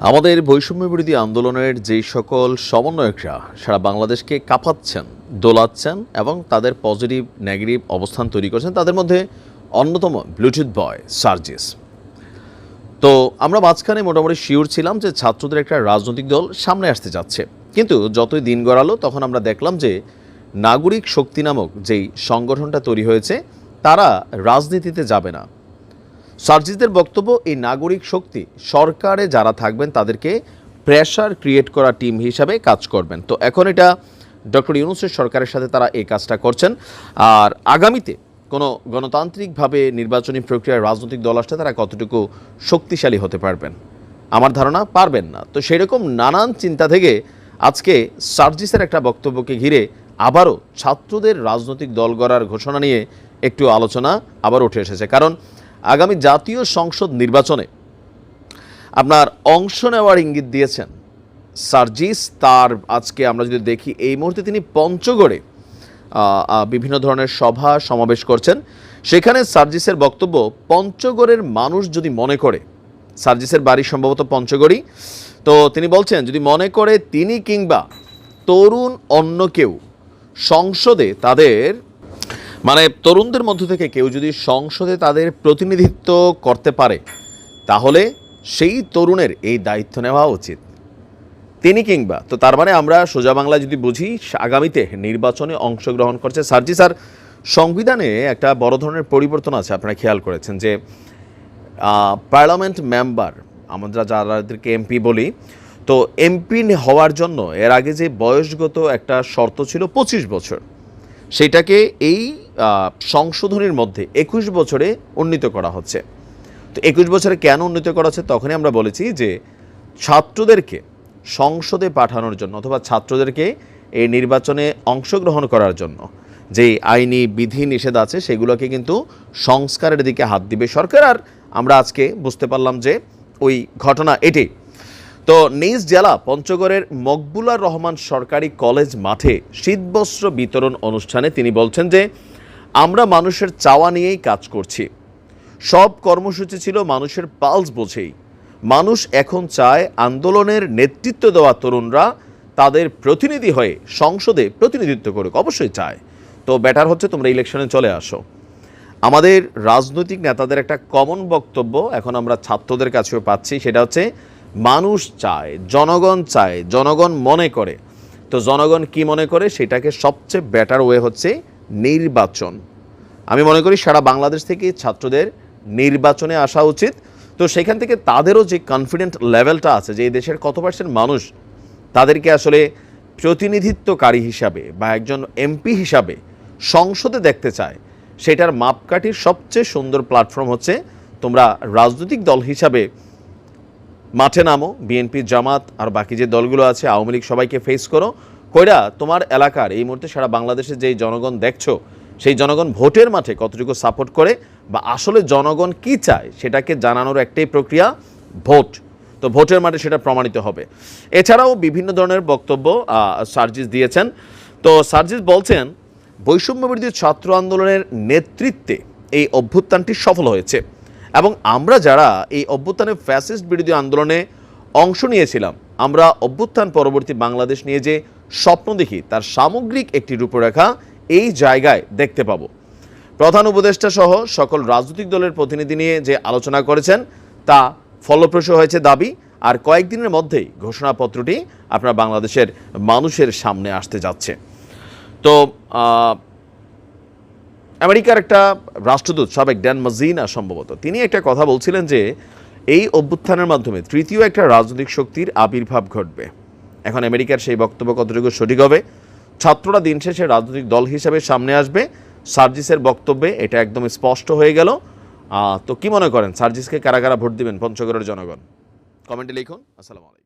আমাদের বৈষম্য বিরোধী আন্দোলনের যে সকল সমন্বয়করা, সারা বাংলাদেশকে কাঁপাচ্ছেন, দোলাচ্ছেন এবং তাদের পজিটিভ নেগেটিভ অবস্থান তৈরি করছেন, তাদের মধ্যে অন্যতম ব্লুটুথ বয় সার্জিস তো আমরা মাঝখানে মোটামুটি শিওর ছিলাম যে ছাত্রদের একটা রাজনৈতিক দল সামনে আসতে যাচ্ছে। কিন্তু যতই দিন গড়ালো, তখন আমরা দেখলাম যে নাগরিক শক্তি নামক যেই সংগঠনটা তৈরি হয়েছে, তারা রাজনীতিতে যাবে না। সার্জিসদের বক্তব্য, এই নাগরিক শক্তি, সরকারে যারা থাকবেন তাদেরকে প্রেশার ক্রিয়েট করা টিম হিসাবে কাজ করবেন। তো এখন এটা ডক্টর ইউনুসের সরকারের সাথে তারা এই কাজটা করছেন। আর আগামীতে কোনো গণতান্ত্রিকভাবে নির্বাচনী প্রক্রিয়ায় রাজনৈতিক দল আসলে তারা কতটুকু শক্তিশালী হতে পারবেন, আমার ধারণা পারবেন না। তো সেরকম নানান চিন্তা থেকে আজকে সার্জিসের একটা বক্তব্যকে ঘিরে আবারও ছাত্রদের রাজনৈতিক দল গড়ার ঘোষণা নিয়ে একটু আলোচনা আবার উঠে এসেছে। কারণ আগামী জাতীয় সংসদ নির্বাচনে আপনার অংশ নেওয়ার ইঙ্গিত দিয়েছেন। সার্জিস তার আজকে আমরা যদি দেখি, এই মুহূর্তে তিনি পঞ্চগড়ে বিভিন্ন ধরনের সভা সমাবেশ করছেন। সেখানে সার্জিসের বক্তব্য, পঞ্চগড়ের মানুষ যদি মনে করে, সার্জিসের বাড়ি সম্ভবত পঞ্চগড়ই, তো তিনি বলছেন, যদি মনে করে তিনি কিংবা তরুণ অন্য কেউ সংসদে তাদের মানে তরুণদের মধ্য থেকে কেউ যদি সংসদে তাদের প্রতিনিধিত্ব করতে পারে, তাহলে সেই তরুণের এই দায়িত্ব নেওয়া উচিত। তিনি কিংবা, তো তার মানে আমরা সোজা বাংলা যদি বুঝি, আগামীতে নির্বাচনে অংশগ্রহণ করছে সার্জি স্যার। সংবিধানে একটা বড় ধরনের পরিবর্তন আছে, আপনারা খেয়াল করেছেন যে পার্লামেন্ট মেম্বার, আমরা যাদেরকে এমপি বলি, তো এমপি হওয়ার জন্য এর আগে যে বয়সগত একটা শর্ত ছিল পঁচিশ বছর। সেটাকে এই সংশোধনীর মধ্যে একুশ বছরে উন্নীত করা হচ্ছে। তো একুশ বছরে কেন উন্নীত করা হচ্ছে তখনই আমরা বলেছি যে ছাত্রদেরকে সংসদে পাঠানোর জন্য অথবা ছাত্রদেরকে এই নির্বাচনে অংশগ্রহণ করার জন্য যে আইনি বিধি নিষেধ আছে সেগুলোকে কিন্তু সংস্কারের দিকে হাত দিবে সরকার। আর আমরা আজকে বুঝতে পারলাম যে ওই ঘটনা এটি তো নিজ জেলা পঞ্চগড়ের মকবুলার রহমান সরকারি কলেজ মাঠে শীতবস্ত্র বিতরণ অনুষ্ঠানে তিনি বলছেন যে, আমরা মানুষের চাওয়া নিয়েই কাজ করছি। সব কর্মসূচি ছিল মানুষের পালস বোঝেই। মানুষ এখন চায় আন্দোলনের নেতৃত্ব দেওয়া তরুণরা তাদের প্রতিনিধি হয়ে সংসদে প্রতিনিধিত্ব করুক, অবশ্যই চায়। তো ব্যাটার হচ্ছে, তোমরা ইলেকশনে চলে আসো। আমাদের রাজনৈতিক নেতাদের একটা কমন বক্তব্য এখন আমরা ছাত্রদের কাছেও পাচ্ছি, সেটা হচ্ছে মানুষ চায়, জনগণ চায়, জনগণ মনে করে। তো জনগণ কি মনে করে? সেটাকে সবচেয়ে বেটার ওয়ে হচ্ছে নির্বাচন। আমি মনে করি সারা বাংলাদেশ থেকে ছাত্রদের নির্বাচনে আসা উচিত। তো সেখান থেকে তাদেরও যে কনফিডেন্ট লেভেলটা আছে, যে এই দেশের কত পার্সেন্ট মানুষ তাদেরকে আসলে প্রতিনিধিত্বকারী হিসাবে বা একজন এমপি হিসাবে সংসদে দেখতে চায়, সেটার মাপকাঠির সবচেয়ে সুন্দর প্ল্যাটফর্ম হচ্ছে তোমরা রাজনৈতিক দল হিসাবে মাঠে নামো, বিএনপি, জামাত আর বাকি যে দলগুলো আছে, আওয়ামী লীগ সবাইকে ফেস করো। কইরা তোমার এলাকার এই মুহূর্তে সারা বাংলাদেশে যেই জনগণ দেখছ, সেই জনগণ ভোটের মাঠে কতটুকু সাপোর্ট করে বা আসলে জনগণ কি চায়, সেটাকে জানানোর একটাই প্রক্রিয়া, ভোট। তো ভোটের মাঠে সেটা প্রমাণিত হবে। এছাড়াও বিভিন্ন ধরনের বক্তব্য সার্জিস দিয়েছেন। তো সার্জিস বলছেন বৈষম্য বিরোধী ছাত্র আন্দোলনের নেতৃত্বে এই অভ্যুত্থানটি সফল হয়েছে। এবং আমরা যারা এই অভ্যুত্থানে ফ্যাসিস্ট বিরোধী আন্দোলনে অংশ নিয়েছিলাম, আমরা অভ্যুত্থান পরবর্তী বাংলাদেশ নিয়ে যে স্বপ্ন দেখি, তার সামগ্রিক একটি রূপরেখা এই জায়গায় দেখতে পাব। প্রধান উপদেষ্টা সহ সকল রাজনৈতিক দলের প্রতিনিধি নিয়ে যে আলোচনা করেছেন, তা ফলপ্রসূ হয়েছে দাবি। আর কয়েকদিনের মধ্যেই ঘোষণাপত্রটি আপনার বাংলাদেশের মানুষের সামনে আসতে যাচ্ছে। তো আমেরিকার একটা রাষ্ট্রদূত সাবেক ড্যান মাজিনা সম্ভবত, তিনি একটা কথা বলছিলেন যে এই অভ্যুত্থানের মাধ্যমে তৃতীয় একটা রাজনৈতিক শক্তির আবির্ভাব ঘটবে। এখন আমেরিকার সেই বক্তব্য কতটুকু সঠিক হবে? ছাত্ররা দিন শেষে রাজনৈতিক দল হিসেবে সামনে আসবে। সার্জিসের বক্তব্যে এটা একদম স্পষ্ট হয়ে গেল। তো কি মনে করেন, সার্জিসকে কারা কারা ভোট দিবেন পঞ্চগড়ের জনগণ? কমেন্টে লিখুন। আসসালামু আলাইকুম।